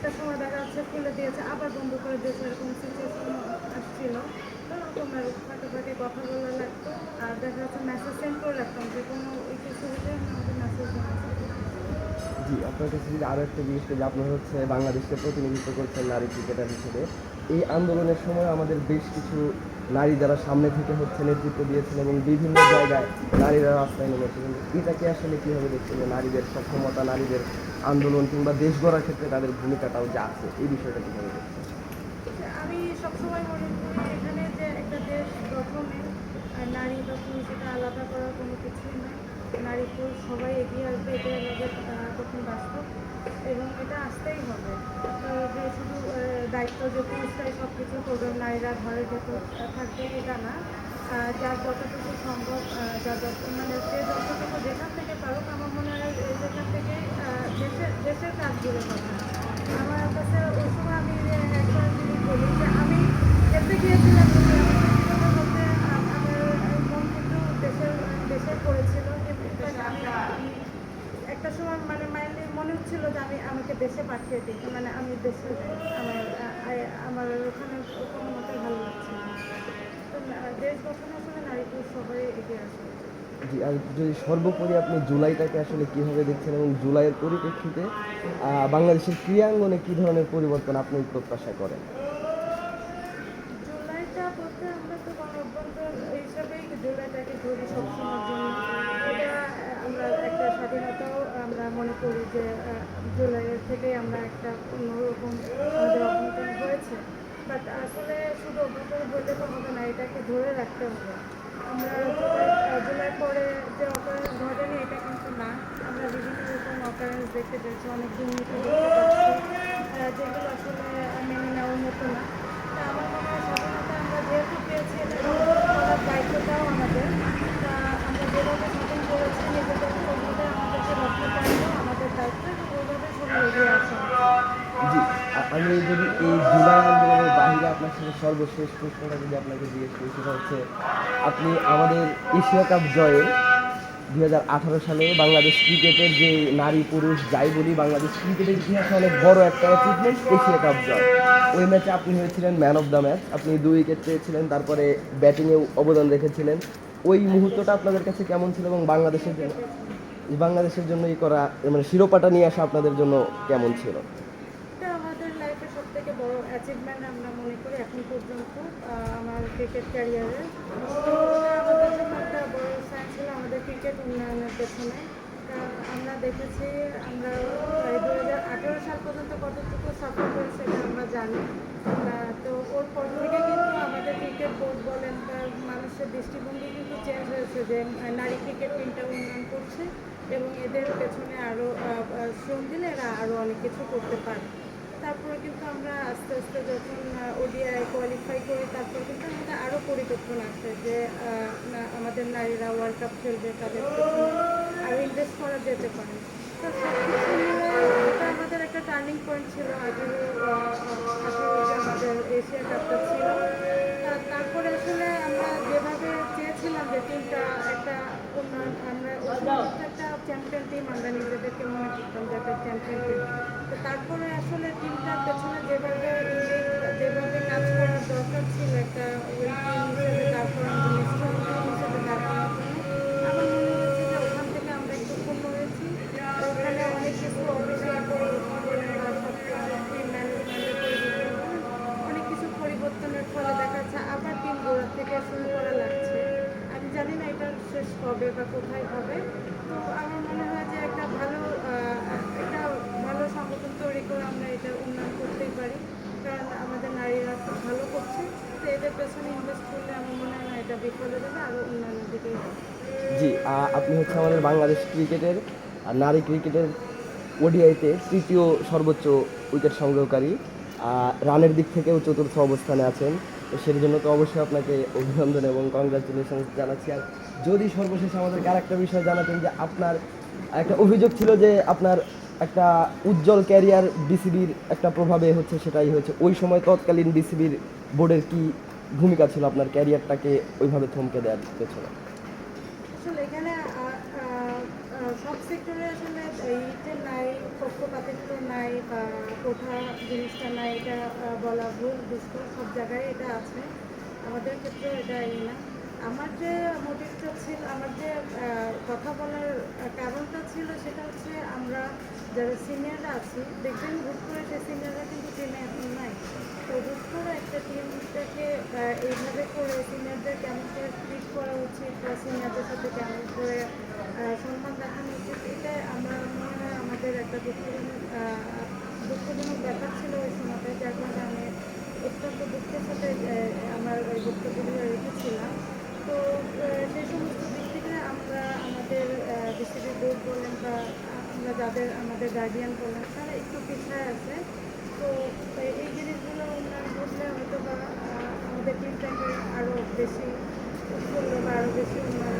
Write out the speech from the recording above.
একটা সময় দেখা যাচ্ছে খুলে দিয়েছে, আবার বন্ধ করে দিয়েছে, এরকম সিচুয়েশন আসছিল। তো তোমার ফাঁকে কথা বলা লাগতো, আর দেখা যাচ্ছে মেসেজ সেন্ড করে রাখতাম যে কোনো কিছু হলে আমাদের মেসেজ জি, আপনার কাছে যদি আরও একটা জিনিস যে আপনার হচ্ছে বাংলাদেশকে প্রতিনিধিত্ব করছেন নারী ক্রিকেটার হিসেবে। এই আন্দোলনের সময় আমাদের বেশ কিছু নারী যারা সামনে থেকে হচ্ছে নেতৃত্ব দিয়েছেন এবং বিভিন্ন জায়গায় নারীরা রাস্তায় নেমেছিলেন এটাকে আসলে কীভাবে দেখছেন যে নারীদের সক্ষমতা, নারীদের আন্দোলন কিংবা দেশ গড়ার ক্ষেত্রে তাদের ভূমিকাটাও যা আছে, এই বিষয়টা কীভাবে দেখছেন? আমি সবসময় মনে করি এখানে যে একটা দেশ গঠনে নারী পুরুষ এটা আলাদা করার কোনো কিছুই না নারী পুরুষ সবাই এগিয়ে আসবে, এটাই আমাদের আহ, প্রথম বাস্তব এবং এটা আসতেই হবে তো যে শুধু আহ, দায়িত্ব যে পুরুষরাই সব কিছু করবে নারীরা ঘরে আহ, থাকবে এটা না। যার যতটুকু সম্ভব যার যত মানে যে যতটুকু যেখান থেকে পারুক আমার মনে হয় যেখান থেকে দেশের দেশের কাজগুলো হবে আমার কাছে ওই সময় আমি একটা জিনিস বলি যে আমি খেলতে গিয়েছিলাম একটা সময় মানে মাইন্ডে মনে হচ্ছিল যে আমি আমাকে দেশে পাঠিয়ে দিই। মানে আমি দেশে। আমার আমার ওখানে কোনো মতে ভালো লাগছে না। তো দেশ গঠনে আসলে নারী পুরুষ সবাই এগিয়ে আসবে জি আর যদি সর্বোপরি আপনি জুলাইটাকে আসলে কীভাবে দেখছেন এবং জুলাইয়ের পরিপ্রেক্ষিতে বাংলাদেশের ক্রীড়াঙ্গনে কী ধরনের পরিবর্তন আপনি প্রত্যাশা করেন? জুলাইটা বলতে আমরা তো গণঅভ্যন্তর হিসাবেই জুলাইটাকে ধরি সবসময়ের জন্য। এটা আমরা একটা স্বাধীনতাও আমরা মনে করি যে জুলাইয়ের থেকেই আমরা একটা অন্যরকম আমাদের অভ্যন্তর হয়েছে। বাট আসলে শুধু অভ্যন্তর হলে তো হবে না, এটাকে ধরে রাখতে হবে। আমরা জুলাই পরে যে অকারেন্স ঘটেনি এটা কিন্তু না। আমরা বিভিন্ন রকম অপারেন্স দেখতে পেয়েছি, অনেক দুর্নীতি যেগুলো আসলে জি আমি যদি এই জুলাই আন্দোলনের বাহিরে আপনার সাথে সর্বশেষ প্রশ্নটা যদি আপনাকে জিজ্ঞেস করি সেটা হচ্ছে আপনি আমাদের এশিয়া কাপ জয়ে দুই হাজার আঠারো সালে বাংলাদেশ ক্রিকেটের যে নারী পুরুষ যাই বলি, বাংলাদেশ ক্রিকেটের ইতিহাসে অনেক বড় একটা অ্যাচিভমেন্ট এশিয়া কাপ জয়। ওই ম্যাচে আপনি হয়েছিলেন ম্যান অফ দ্য ম্যাচ আপনি দুই উইকেট পেয়েছিলেন, তারপরে ব্যাটিংয়েও অবদান রেখেছিলেন। ওই মুহূর্তটা আপনাদের কাছে কেমন ছিল এবং বাংলাদেশের বাংলাদেশের জন্য ই করা মানে শিরোপাটা নিয়ে আসা আপনাদের জন্য কেমন ছিল? এটা আমাদের লাইফে সব থেকে বড় অ্যাচিভমেন্ট আমরা মনে করি এখন পর্যন্ত আমার ক্রিকেট ক্যারিয়ারে আমাদের জন্য একটা বড় সাইন ছিল আমাদের ক্রিকেট উন্নয়নের পেছনে। আমরা দেখেছি, আমরা প্রায় দু হাজার আঠেরো সাল পর্যন্ত কতটুকু সাফল করেছে এটা আমরা জানি। তো ওর পর থেকে ক্রিকেট বোর্ড বলেন বা মানুষের দৃষ্টিভঙ্গি কিন্তু চেঞ্জ হয়েছে যে নারী ক্রিকেট টিমটা উন্নয়ন করছে এবং এদের পেছনে আরও শ্রম দিলে এরা আরও অনেক কিছু করতে পারে। তারপরে কিন্তু আমরা আস্তে আস্তে যখন ওডিআই কোয়ালিফাই করি, তারপর কিন্তু আমাদের আরও পরিবর্তন আসে যে আমাদের নারীরা ওয়ার্ল্ড কাপ খেলবে, তাদের আরও ইনভেস্ট করা যেতে পারে। তো আমাদের একটা টার্নিং পয়েন্ট ছিল আঠেরো আমাদের এশিয়া কাপটা আমরা একটা চ্যাম্পিয়ন টিম আমরা নিজেদেরকে চ্যাম্পিয়ন টিম তো তারপরে আসলে টিমটার পেছনে যেভাবে যেভাবে কাজ করার দরকার ছিল একটা ওই টিম হিসেবে দাঁড় কবে বা কোথায় হবে? তো আমার মনে হয় যে একটা ভালো একটা ভালো সংগঠন তৈরি করে আমরা এটা উন্নয়ন করতেই পারি। কারণ আমাদের নারীরা খুব ভালো করছে। তো এদের পেছনে ইনভেস্ট করলে আমার মনে হয় না এটা বিফল যাবে আরও উন্নয়নের দিকেই জি আপনি হচ্ছে আমাদের বাংলাদেশ ক্রিকেটের নারী ক্রিকেটের ওডিআইতে তৃতীয় সর্বোচ্চ উইকেট সংগ্রহকারী রানের দিক থেকেও চতুর্থ অবস্থানে আছেন। তো সেই জন্য তো অবশ্যই আপনাকে অভিনন্দন এবং কংগ্রাচুলেশন জানাচ্ছি। আর যদি সর্বশেষ আমাদেরকে আরেকটা বিষয় জানাতেন যে আপনার একটা অভিযোগ ছিল যে আপনার একটা উজ্জ্বল ক্যারিয়ার বিসিবির একটা প্রভাবে হচ্ছে সেটাই হয়েছে। ওই সময় তৎকালীন বিসিবির বোর্ডের কি ভূমিকা ছিল আপনার ক্যারিয়ারটাকে ওইভাবে থমকে দেওয়ার পেছনে? আসলে এখানে সব সেক্টরে আসলে নারী পক্ষপাতের ক্ষেত্র নাই বা কোঠা জিনিসটা নাই এটা বলা ভুল দুষ্ট সব জায়গায় এটা আছে। আমাদের ক্ষেত্রেও এটা এই না। আমার যে মোটিভটা ছিল, আমার যে কথা বলার কারণটা ছিল সেটা হচ্ছে আমরা যারা সিনিয়ররা আছি, দেখবেন হুট করে সেই সিনিয়ররা কিন্তু টিমে এখন নাই। তো হুট করে একটা টিমটাকে এইভাবে করে সিনিয়রদের কেমন করে ট্রিট করা উচিত বা সিনিয়রদের সাথে কেমন করে সম্মান দেখানো উচিত, এটা আমরা মনে হয় আমাদের একটা দুঃখজনক দুঃখজনক ব্যাপার ছিল ওই সময়টা যার কারণে আমি অত্যন্ত দুঃখের সাথে আমার ওই বক্তব্যগুলো রেখেছিলাম। তো সেই সমস্ত দিক থেকে আমরা আমাদের ডিস্ট্রিক্টের বোর্ড বলেন বা আমরা যাদের, আমাদের গার্ডিয়ান বলেন, তারা একটু পিছায় আছে। তো এই জিনিসগুলো উন্নয়ন ঘটলে হয়তো বা আমাদের টিমটাকে আরও বেশি উৎফুল্ল বা আরও বেশি উন্নয়নের